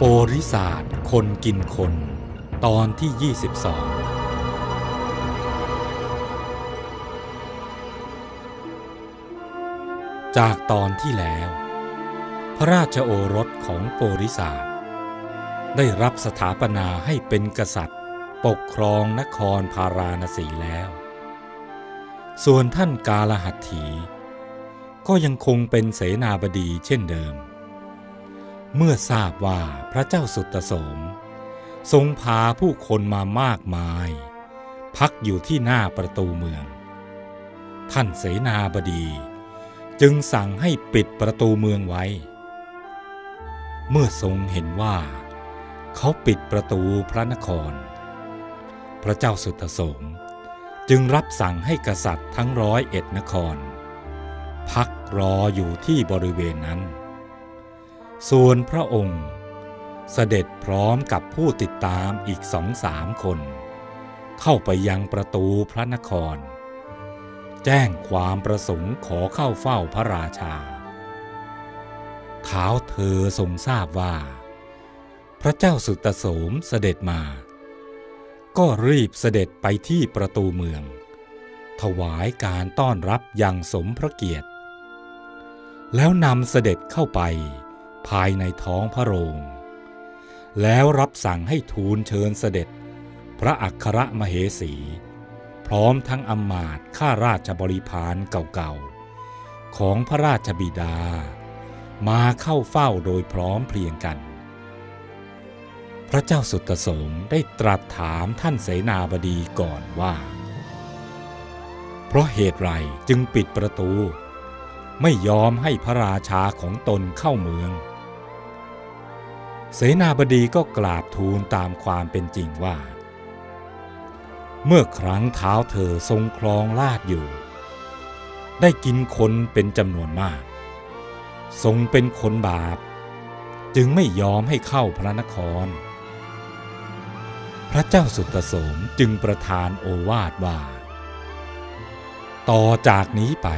โปริศาสคนกินคน ตอนที่ 22 จากตอนที่แล้ว พระราชโอรสของโปริศาสได้รับสถาปนาให้เป็นกษัตริย์ ปกครองนครพาราณสีแล้ว ส่วนท่านกาลหัตถี ก็ยังคงเป็นเสนาบดีเช่นเดิม เมื่อทราบว่าพระเจ้าสุตโสม ทรงพาผู้คนมามากมาย พักอยู่ที่หน้าประตูเมือง ท่านเสนาบดี จึงสั่งให้ปิดประตูเมืองไว้ เมื่อทรงเห็นว่า เขาปิดประตูพระนคร พระเจ้าสุตโสม จึงรับสั่งให้กษัตริย์ทั้งร้อยเอ็ดนคร พักรออยู่ที่บริเวณนั้น ส่วนพระองค์เสด็จพร้อมกับผู้ติดตามอีกสองสามคน เข้าไปยังประตูพระนคร แจ้งความประสงค์ขอเข้าเฝ้าพระราชาเท้าเธอทรงทราบว่า พระเจ้าสุตโสมเสด็จมา ก็รีบเสด็จไปที่ประตูเมือง ถวายการต้อนรับอย่างสมพระเกียรติ แล้วนำเสด็จเข้าไป ภายในท้องพระโรง แล้วรับสั่งให้ทูลเชิญเสด็จ พระอัครมเหสี พร้อมทั้งอำมาตย์ข้าราชบริพารเก่าๆ ของพระราชบิดา มาเข้าเฝ้าโดยพร้อมเพรียงกัน พระเจ้าสุตโสมได้ตรัสถามท่านเสนาบดีก่อนว่า เพราะเหตุไรจึงปิดประตูไม่ยอมให้พระราชาของตนเข้าเมือง เสนาบดีก็กราบทูลตามความเป็นจริงว่า เมื่อครั้งเท้าเธอทรงคลองลาดอยู่ ได้กินคนเป็นจำนวนมาก ทรงเป็นคนบาป จึงไม่ยอมให้เข้าพระนคร พระเจ้าสุตโสมจึงประทานโอวาทว่า ต่อจากนี้ไป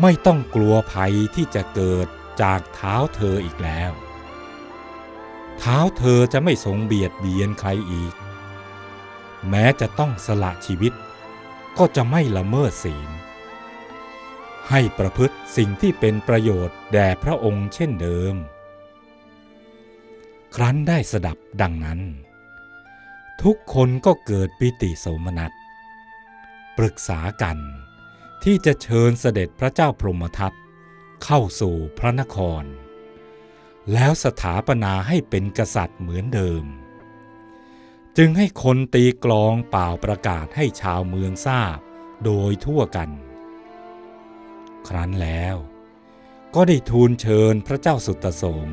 ไม่ต้องกลัวภัยที่จะเกิดจากเท้าเธออีกแล้ว เท้าเธอจะไม่ทรงเบียดเบียนใครอีก แม้จะต้องสละชีวิต ก็จะไม่ละเมิดศีล ให้ประพฤติสิ่งที่เป็นประโยชน์แด่พระองค์เช่นเดิม ครั้นได้สดับดังนั้น ทุกคนก็เกิดปิติโสมนัส ปรึกษากันที่จะเชิญเสด็จพระเจ้าพรหมทัตเข้าสู่พระนคร แล้วสถาปนาให้เป็นกษัตริย์เหมือนเดิม จึงให้คนตีกลองเป่าประกาศให้ชาวเมืองทราบโดยทั่วกัน ครั้นแล้วก็ได้ทูลเชิญพระเจ้าสุตโสม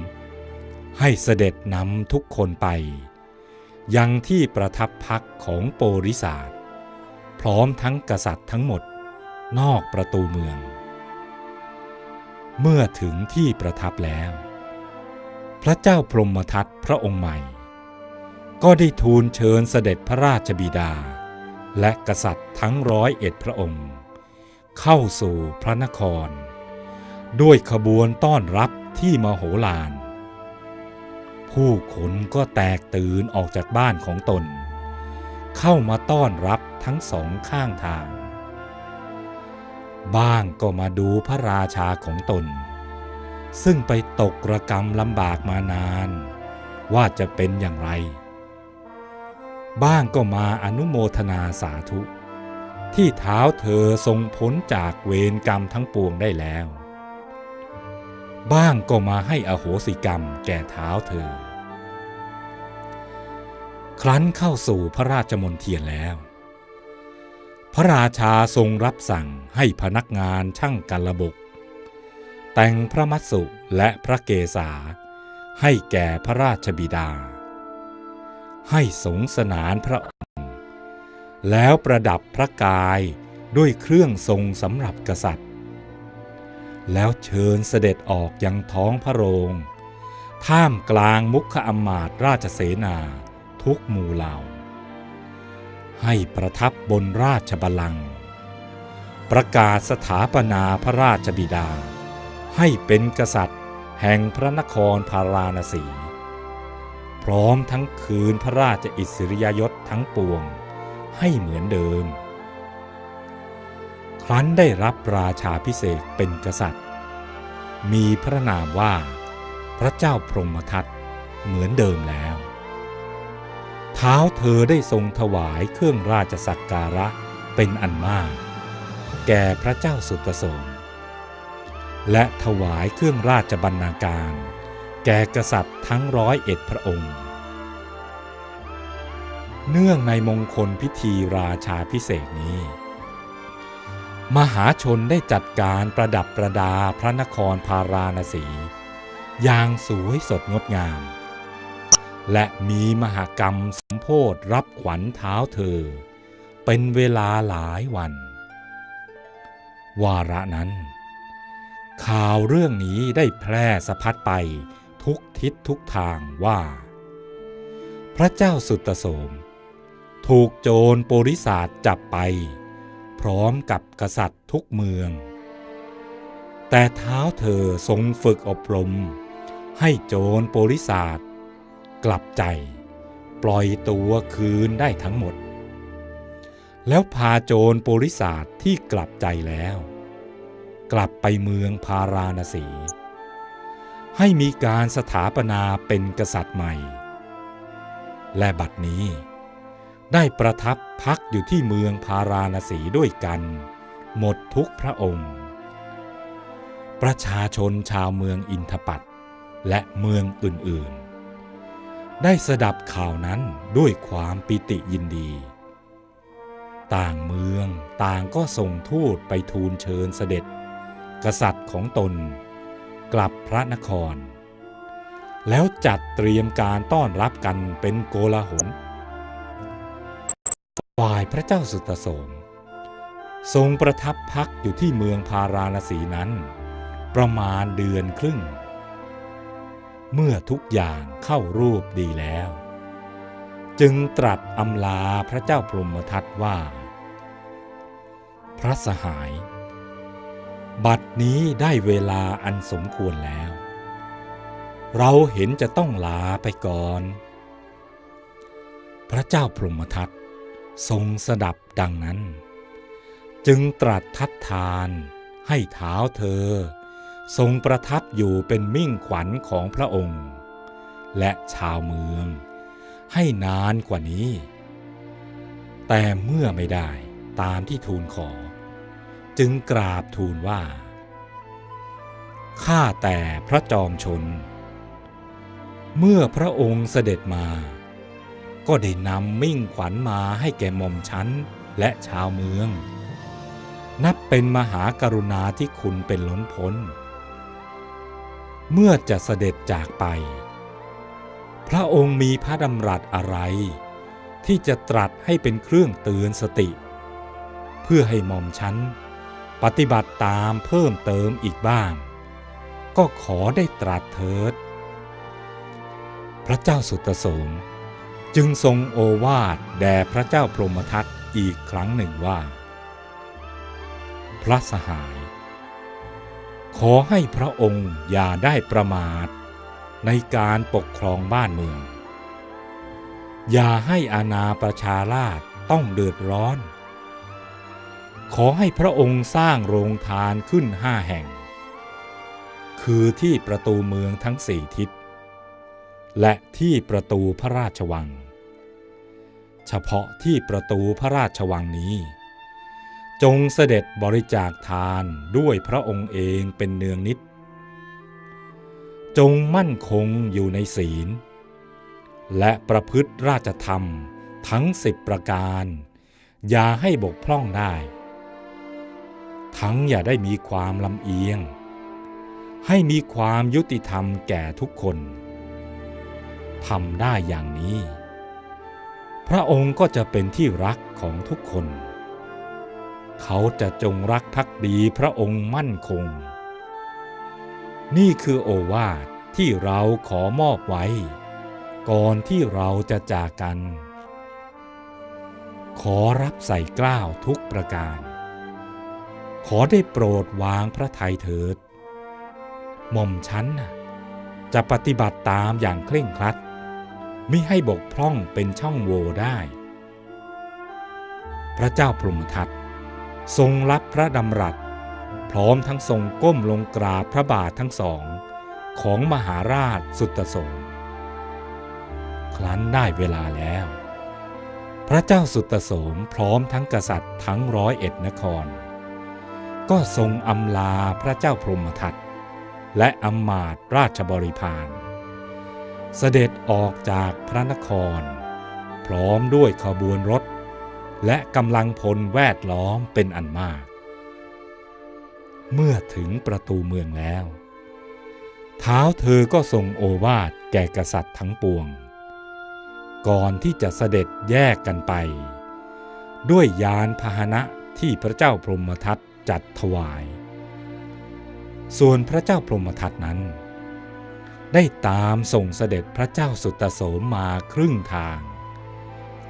ให้เสด็จนำทุกคนไป ยังที่ประทับพักของโปริศาสพร้อมทั้งกษัตริย์ทั้งหมดนอกประตูเมือง เมื่อถึงที่ประทับแล้ว พระเจ้าพรหมทัตพระองค์ใหม่ ก็ได้ทูลเชิญเสด็จพระราชบิดา และกษัตริย์ทั้งร้อยเอ็ดพระองค์ เข้าสู่พระนคร ด้วยขบวนต้อนรับที่มโหฬารผู้คนก็แตกตื่นออกจากบ้านของตน เข้ามาต้อนรับทั้งสองข้างทาง บ้างก็มาดูพระราชาของตน ซึ่งไปตกระกรรมลำบากมานาน ว่าจะเป็นอย่างไร บ้างก็มาอนุโมทนาสาธุ ที่เท้าเธอทรงพ้นจากเวรกรรมทั้งปวงได้แล้ว บ้างก็มาให้อโหสิกรรมแก่เท้าเธอ ครั้นเข้าสู่พระราชมนเทียนแล้ว พระราชาทรงรับสั่งให้พนักงานช่างกันระบก แต่งพระมัสสุและพระเกศาให้แก่พระราชบิดา ให้สงสนานพระองค์ แล้วประดับพระกายด้วยเครื่องทรงสำหรับกษัตริย์ แล้วเชิญเสด็จออกยังท้องพระโรง ท่ามกลางมุขอำมาตย์ราชเสนาทุกหมู่เหล่า ให้ประทับบนราชบัลลังก์ประกาศสถาปนาพระราชบิดา ให้เป็นกษัตริย์ แห่งพระนครพาราณสี พร้อมทั้งคืนพระราชอิสริยยศทั้งปวง ให้เหมือนเดิม ครั้นได้รับราชาพิเศษเป็นกษัตริย์ มีพระนามว่าพระเจ้าพรหมทัตเหมือนเดิมแล้ว เท้าเธอได้ทรงถวายเครื่องราชสักการะเป็นอันมาก แก่พระเจ้าสุตโสม และถวายเครื่องราชบรรณาการ แก่กษัตริย์ทั้งร้อยเอ็ดพระองค์ เนื่องในมงคลพิธีราชาพิเศษนี้ มหาชนได้จัดการประดับประดาพระนครพาราณสี อย่างสวยสดงดงาม และมีมหากรรมสมโพธรับขวัญเท้าเธอ เป็นเวลาหลายวัน วาระนั้น ข่าวเรื่องนี้ได้แพร่สะพัดไปทุกทิศทุกทางว่า พระเจ้าสุตโสม ถูกโจรโปริศาสจับไป พร้อมกับกษัตริย์ทุกเมือง แต่เท้าเธอทรงฝึกอบรม ให้โจรโปริศาสกลับใจ ปล่อยตัวคืนได้ทั้งหมด แล้วพาโจรโปริศาสที่กลับใจแล้ว กลับไปเมืองพาราณสี ให้มีการสถาปนาเป็นกษัตริย์ใหม่ และบัดนี้ ได้ประทับพักอยู่ที่เมืองพาราณสีด้วยกัน หมดทุกพระองค์ ประชาชนชาวเมืองอินทปัตและเมืองอื่นๆ ได้สดับข่าวนั้นด้วยความปิติยินดีต่างเมืองต่างก็ส่งทูตไปทูลเชิญเสด็จ กษัตริย์ของตน กลับพระนคร แล้วจัดเตรียมการต้อนรับกันเป็นโกลาหลฝ่ายพระเจ้าสุตโสม ทรงประทับพักอยู่ที่เมืองพาราณสีนั้น ประมาณเดือนครึ่ง เมื่อทุกอย่างเข้ารูปดีแล้ว จึงตรัสอำลาพระเจ้าพรหมทัตว่า พระสหาย บัดนี้ได้เวลาอันสมควรแล้ว เราเห็นจะต้องลาไปก่อน พระเจ้าพรหมทัตทรงสดับดังนั้น จึงตรัสทัดทานให้เท้าเธอ ทรงประทับอยู่เป็นมิ่งขวัญของพระองค์ และชาวเมือง ให้นานกว่านี้ แต่เมื่อไม่ได้ตามที่ทูลขอ จึงกราบทูลว่า ข้าแต่พระจอมชน เมื่อพระองค์เสด็จมา ก็ได้นำมิ่งขวัญมาให้แก่หม่อมชั้นและชาวเมือง นับเป็นมหากรุณาที่คุณเป็นล้นพ้น เมื่อจะเสด็จจากไป พระองค์มีพระดำรัสอะไร ที่จะตรัสให้เป็นเครื่องเตือนสติ เพื่อให้หม่อมชั้น ปฏิบัติตามเพิ่มเติมอีกบ้าง ก็ขอได้ตรัสเถิด พระเจ้าสุตโสมจึงทรงโอวาทแด่พระเจ้าพรหมทัตอีกครั้งหนึ่งว่า พระสหาย ขอให้พระองค์อย่าได้ประมาทในการปกครองบ้านเมือง อย่าให้อาณาประชาราชต้องเดือดร้อน ขอให้พระองค์สร้างโรงทานขึ้นห้าแห่ง คือที่ประตูเมืองทั้งสี่ทิศ และที่ประตูพระราชวัง เฉพาะที่ประตูพระราชวังนี้ จงเสด็จบริจาคทานด้วยพระองค์เองเป็นเนืองนิด จงมั่นคงอยู่ในศีล และประพฤติราชธรรมทั้งสิบประการอย่าให้บกพร่องได้ ทั้งอย่าได้มีความลำเอียง ให้มีความยุติธรรมแก่ทุกคนทำได้อย่างนี้ พระองค์ก็จะเป็นที่รักของทุกคน เขาจะจงรักภักดีพระองค์มั่นคง นี่คือโอวาทที่เราขอมอบไว้ ก่อนที่เราจะจากกัน ขอรับใส่กล้าวทุกประการ ขอได้โปรดวางพระทัยเถิด หม่อมฉันน่ะจะปฏิบัติตามอย่างเคร่งครัดมิให้บกพร่องเป็นช่องโหว่ได้ พระเจ้าพรหมทัตทรงรับพระดำรัส พร้อมทั้งทรงก้มลงกราบพระบาททั้งสอง ของมหาราชสุตโสมครั้นได้เวลาแล้ว พระเจ้าสุตโสมพร้อมทั้งกษัตริย์ทั้งร้อยเอ็ดนคร ก็ทรงอำลาพระเจ้าพรหมทัตและอำมาตยราชบริพารเสด็จออกจากพระนคร พร้อมด้วยขบวนรถ และกำลังพลแวดล้อมเป็นอันมาก เมื่อถึงประตูเมืองแล้ว เท้าเธอก็ทรงโอวาทแก่กษัตริย์ทั้งปวง ก่อนที่จะเสด็จแยกกันไป ด้วยยานพาหนะที่พระเจ้าพรหมทัต จัดถวาย ส่วนพระเจ้าพรหมทัตนั้น ได้ตามส่งเสด็จพระเจ้าสุตโสมมาครึ่งทาง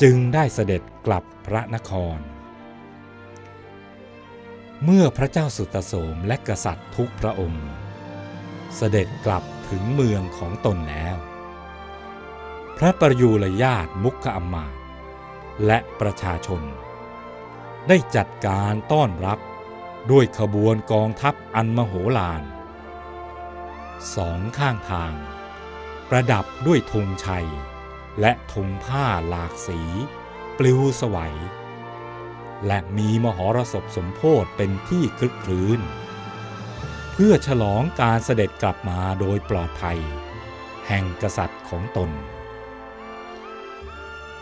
จึงได้เสด็จกลับพระนคร เมื่อพระเจ้าสุตโสมและกษัตริย์ทุกพระองค์ เสด็จกลับถึงเมืองของตนแล้ว พระประยูรญาติมุขอมมาตและประชาชน ได้จัดการต้อนรับ ด้วยขบวนกองทัพอันมโหฬารสองข้างทาง ประดับด้วยธงชัย และธงผ้าหลากสี ปลิวสวัย และมีมหรสพสมโพธเป็นที่คลึกครื้น เพื่อฉลองการเสด็จกลับมาโดยปลอดภัย แห่งกษัตริย์ของตน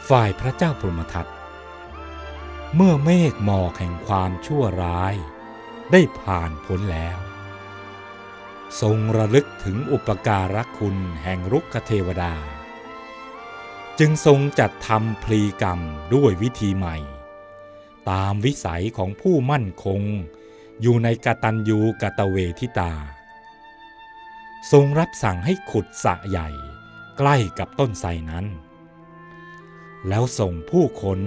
ฝ่ายพระเจ้าพรหมทัตเมื่อเมฆหมอกแห่งความชั่วร้าย ได้ผ่านพ้นแล้ว ทรงระลึกถึงอุปการะคุณแห่งรุกขเทวดา จึงทรงจัดทำพลีกรรมด้วยวิธีใหม่ ตามวิสัยของผู้มั่นคง อยู่ในกตัญญูกตเวทิตา ทรงรับสั่งให้ขุดสระใหญ่ใกล้กับต้นไทรนั้น แล้วส่งผู้คน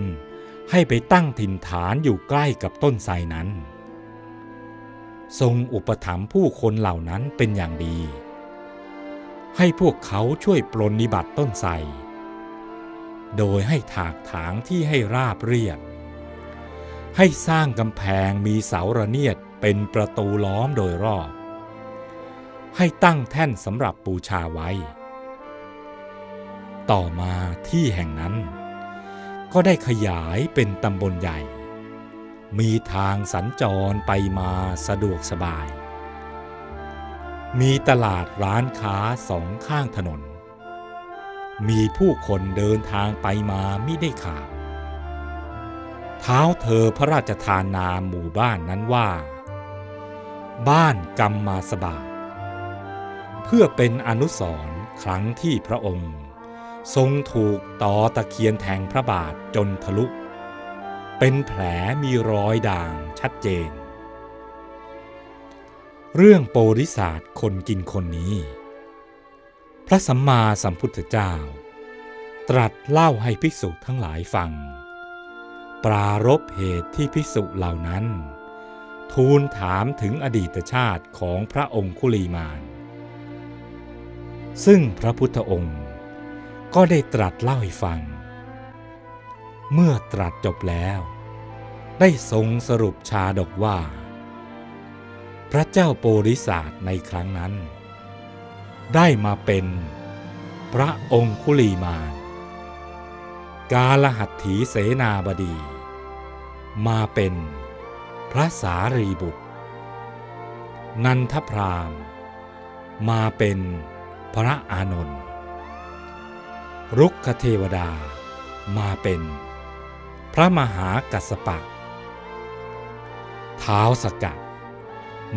ให้ไปตั้งถิ่นฐานอยู่ใกล้กับต้นไทรนั้น ทรงอุปถัมภ์ผู้คนเหล่านั้นเป็นอย่างดี ให้พวกเขาช่วยปลนนิบัติต้นไทรโดยให้ถากถางที่ให้ราบเรียบ ให้สร้างกำแพงมีเสาระเนียดเป็นประตูล้อมโดยรอบ ให้ตั้งแท่นสำหรับบูชาไว้ ต่อมาที่แห่งนั้น ก็ได้ขยายเป็นตำบลใหญ่ มีทางสัญจรไปมาสะดวกสบาย มีตลาดร้านค้าสองข้างถนน มีผู้คนเดินทางไปมาไม่ได้ขาด เท้าเธอพระราชทานนามหมู่บ้านนั้นว่า บ้านกรรมมาสบาเพื่อเป็นอนุสรณ์ครั้งที่พระองค์ ทรงถูกต่อตะเคียนแทงพระบาทจนทะลุ เป็นแผลมีรอยด่างชัดเจน เรื่องโปริศาสคนกินคนนี้ พระสัมมาสัมพุทธเจ้า ตรัสเล่าให้ภิกษุทั้งหลายฟัง ปรารบเหตุที่ภิกษุเหล่านั้น ทูลถามถึงอดีตชาติของพระองค์คุลีมาน ซึ่งพระพุทธองค์ก็ได้ตรัสเล่าให้ฟัง เมื่อตรัสจบแล้ว ได้ทรงสรุปชาดกว่า พระเจ้าโปริศาสในครั้งนั้น ได้มาเป็นพระองคุลีมาน กาลหัตถีเสนาบดี มาเป็นพระสารีบุตร นันทพรามมาเป็นพระอานนท์รุกขเทวดามาเป็น พระมหากัสปะ เท้าสกัด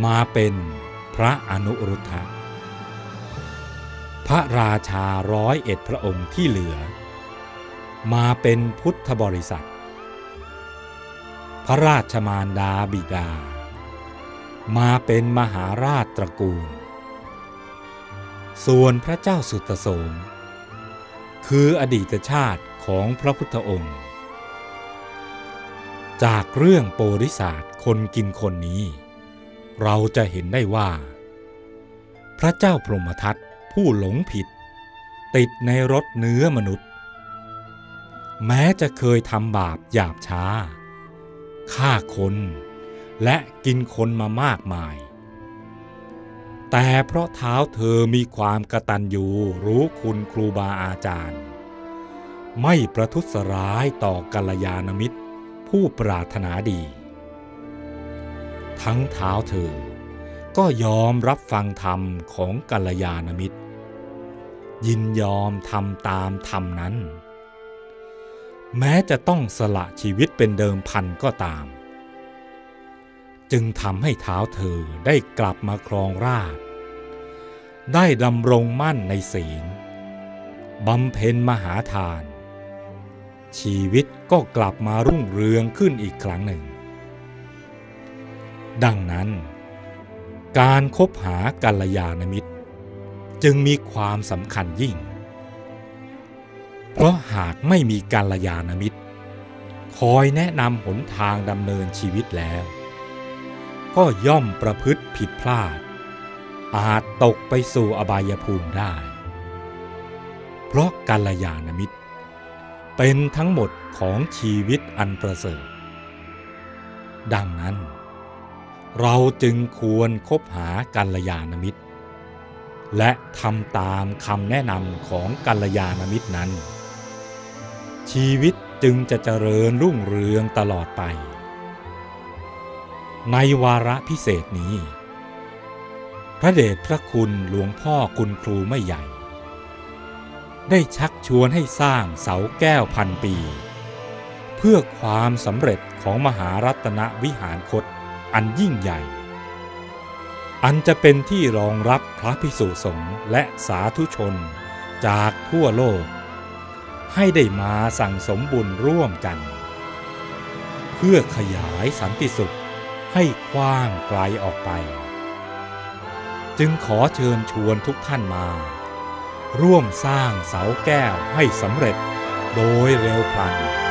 มาเป็นพระอนุรุทธะ พระราชาร้อยเอ็ดพระองค์ที่เหลือ มาเป็นพุทธบริษัท พระราชมารดาบิดา มาเป็นมหาราชตระกูล ส่วนพระเจ้าสุตโสม คืออดีตชาติของพระพุทธองค์ จากเรื่องโปริศาสคนกินคนนี้ เราจะเห็นได้ว่า พระเจ้าพรหมทัตผู้หลงผิด ติดในรถเนื้อมนุษย์ แม้จะเคยทำบาปหยาบช้าฆ่าคนและกินคนมามากมาย แต่เพราะเท้าเธอมีความกระตันอยู่รู้คุณครูบาอาจารย์ ไม่ประทุษร้ายต่อกัลยาณมิตร ผู้ปรารถนาดี ทั้งเท้าเธอ ก็ยอมรับฟังธรรมของกัลยาณมิตร ยินยอมทำตามธรรมนั้น แม้จะต้องสละชีวิตเป็นเดิมพันก็ตาม จึงทำให้เท้าเธอได้กลับมาครองราชได้ดำรงมั่นในศีลบำเพ็ญมหาทาน ชีวิตก็กลับมารุ่งเรืองขึ้นอีกครั้งหนึ่ง ดังนั้น การคบหากัลยาณมิตร จึงมีความสำคัญยิ่ง เพราะหากไม่มีกัลยาณมิตร คอยแนะนำหนทางดำเนินชีวิตแล้ว ก็ย่อมประพฤติผิดพลาด อาจตกไปสู่อบายภูมิได้ เพราะกัลยาณมิตร เป็นทั้งหมดของชีวิตอันประเสริฐ ดังนั้น เราจึงควรคบหากัลยาณมิตร และทำตามคำแนะนำของกัลยาณมิตรนั้น ชีวิตจึงจะเจริญรุ่งเรืองตลอดไป ในวาระพิเศษนี้ พระเดชพระคุณหลวงพ่อคุณครูไม่ใหญ่ ได้ชักชวนให้สร้างเสาแก้วพันปี เพื่อความสำเร็จของมหารัตนวิหารคตอันยิ่งใหญ่ อันจะเป็นที่รองรับพระภิกษุสงฆ์และสาธุชนจากทั่วโลก ให้ได้มาสั่งสมบุญร่วมกัน เพื่อขยายสันติสุขให้กว้างไกลออกไป จึงขอเชิญชวนทุกท่านมา ร่วมสร้างเสาแก้วให้สำเร็จโดยเร็วพลัน